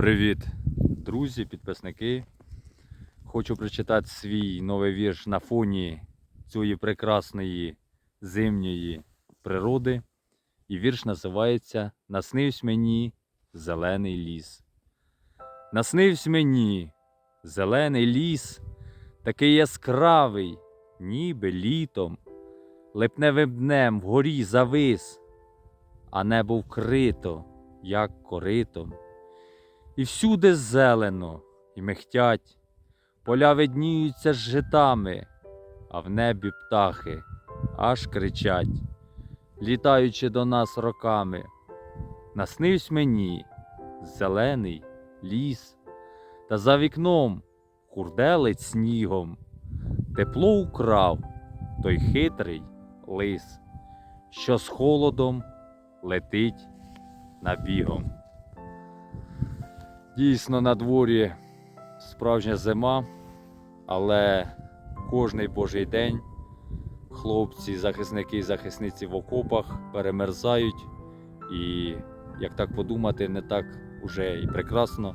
Привіт, друзі, підписники. Хочу прочитати свій новий вірш на фоні цієї прекрасної зимньої природи. І вірш називається Наснивсь мені зелений ліс. Наснивсь мені зелений ліс, такий яскравий, ніби літом, липневим днем вгорі завис, а небо вкрито, як коритом. І всюди зелено і мехтять, поля видніються з житами, а в небі птахи аж кричать, літаючи до нас роками. Наснивсь мені зелений ліс, та за вікном курделить снігом, тепло украв той хитрий лис, що з холодом летить набігом. Дійсно, на дворі справжня зима, але кожний божий день хлопці, захисники і захисниці в окопах перемерзають. І, як так подумати, не так уже і прекрасно,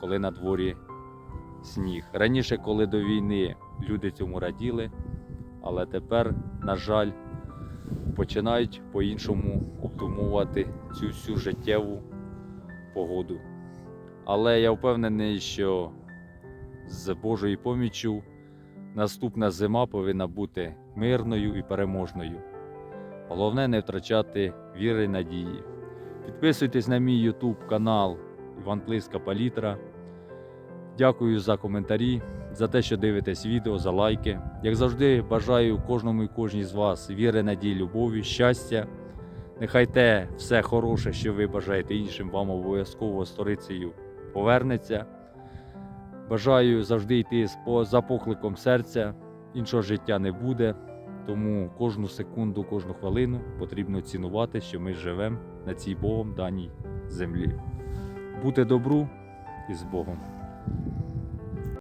коли на дворі сніг. Раніше, коли до війни люди цьому раділи, але тепер, на жаль, починають по-іншому обдумувати цю всю життєву погоду. Але я впевнений, що з Божою поміччю наступна зима повинна бути мирною і переможною. Головне не втрачати віри і надії. Підписуйтесь на мій YouTube канал Іван Плиска Палітра. Дякую за коментарі, за те, що дивитесь відео, за лайки. Як завжди, бажаю кожному і кожній з вас віри, надії, любові, щастя. Нехай те все хороше, що ви бажаєте іншим, вам обов'язково сторицею повернеться. Бажаю завжди йти за покликом серця. Іншого життя не буде. Тому кожну секунду, кожну хвилину потрібно цінувати, що ми живемо на цій Богом даній землі. Бути добру і з Богом.